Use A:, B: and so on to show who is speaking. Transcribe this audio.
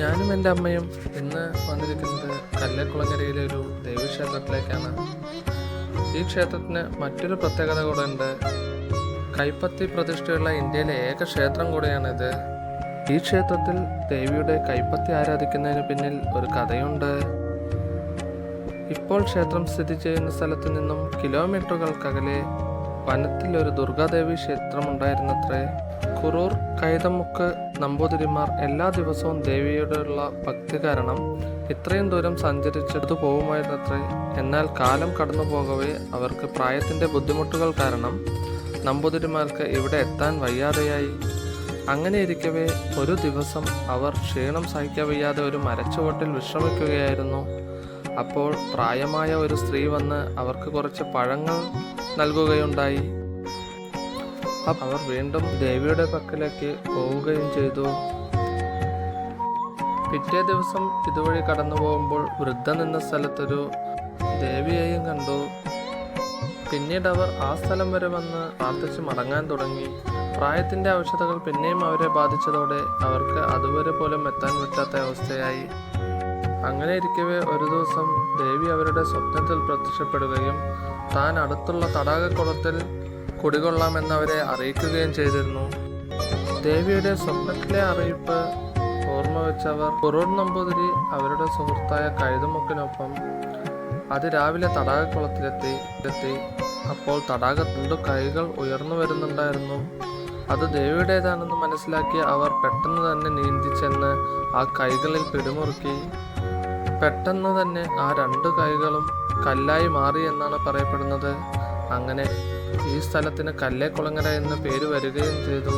A: ഞാനും എന്റെ അമ്മയും ഇന്ന് വന്നിരിക്കുന്നത് കല്ലേക്കുളങ്ങരയിലെ ഒരു ദേവീക്ഷേത്രത്തിലേക്കാണ്. ഈ ക്ഷേത്രത്തിന് മറ്റൊരു പ്രത്യേകത കൂടെ ഉണ്ട് കൈപ്പത്തി പ്രതിഷ്ഠയുള്ള ഇന്ത്യയിലെ ഏക ക്ഷേത്രം കൂടെയാണിത്. ഈ ക്ഷേത്രത്തിൽ ദേവിയുടെ കൈപ്പത്തി ആരാധിക്കുന്നതിന് പിന്നിൽ ഒരു കഥയുണ്ട്. ഇപ്പോൾ ക്ഷേത്രം സ്ഥിതി ചെയ്യുന്ന സ്ഥലത്തു നിന്നും കിലോമീറ്ററുകൾക്കകലെ വനത്തിൽ ഒരു ദുർഗാദേവി ക്ഷേത്രമുണ്ടായിരുന്നത്രേ. കുറൂർ കൈതമുക്ക് നമ്പൂതിരിമാർ എല്ലാ ദിവസവും ദേവിയോടുള്ള ഭക്തി കാരണം ഇത്രയും ദൂരം സഞ്ചരിച്ചെടുത്തു പോകുമായിരുന്നത്രേ. എന്നാൽ കാലം കടന്നു പോകവേ അവർക്ക് പ്രായത്തിന്റെ ബുദ്ധിമുട്ടുകൾ കാരണം നമ്പൂതിരിമാർക്ക് ഇവിടെ എത്താൻ വയ്യാതെയായി. അങ്ങനെ ഇരിക്കവേ ഒരു ദിവസം അവർ ക്ഷീണം സഹിക്കാൻ വയ്യാതെ ഒരു മരച്ചുവട്ടിൽ വിശ്രമിക്കുകയായിരുന്നു. അപ്പോൾ പ്രായമായ ഒരു സ്ത്രീ വന്ന് അവർക്ക് കുറച്ച് പഴങ്ങൾ നൽകുകയുണ്ടായി. അവർ വീണ്ടും ദേവിയുടെ പക്കലേക്ക് പോവുകയും ചെയ്തു. പിറ്റേ ദിവസം ഇതുവഴി കടന്നു പോകുമ്പോൾ വൃദ്ധ നിന്ന സ്ഥലത്തൊരു ദേവിയെയും കണ്ടു. പിന്നീട് അവർ ആ സ്ഥലം വരെ വന്ന് പ്രാർത്ഥിച്ച് മടങ്ങാൻ തുടങ്ങി. പ്രായത്തിന്റെ ഔഷധങ്ങൾ പിന്നെയും അവരെ ബാധിച്ചതോടെ അവർക്ക് അതുവരെ പോലും എത്താൻ പറ്റാത്ത അവസ്ഥയായി. അങ്ങനെ ഇരിക്കവേ ഒരു ദിവസം ദേവി അവരുടെ സ്വപ്നത്തിൽ പ്രത്യക്ഷപ്പെടുകയും താൻ അടുത്തുള്ള തടാകക്കുളത്തിൽ കുടികൊള്ളാമെന്നവരെ അറിയിക്കുകയും ചെയ്തിരുന്നു. ദേവിയുടെ സ്വപ്നത്തിലെ അറിയിപ്പ് ഓർമ്മ വെച്ചവർ കുറൂർ നമ്പൂതിരി അവരുടെ സുഹൃത്തായ അത് രാവിലെ തടാകക്കുളത്തിലെത്തി. എത്തി. അപ്പോൾ തടാകത്തിന്റെ കൈകൾ ഉയർന്നു വരുന്നുണ്ടായിരുന്നു. അത് ദേവിയുടേതാണെന്ന് മനസ്സിലാക്കി അവർ പെട്ടെന്ന് തന്നെ നീന്തിച്ചെന്ന് ആ കൈകളിൽ പിടിമുറുക്കി. പെട്ടെന്ന് തന്നെ ആ രണ്ട് കൈകളും കല്ലായി മാറി എന്നാണ് പറയപ്പെടുന്നത്. അങ്ങനെ ഈ സ്ഥലത്തിന് കല്ലേക്കുളങ്ങര എന്ന പേര് വരികയും ചെയ്തു.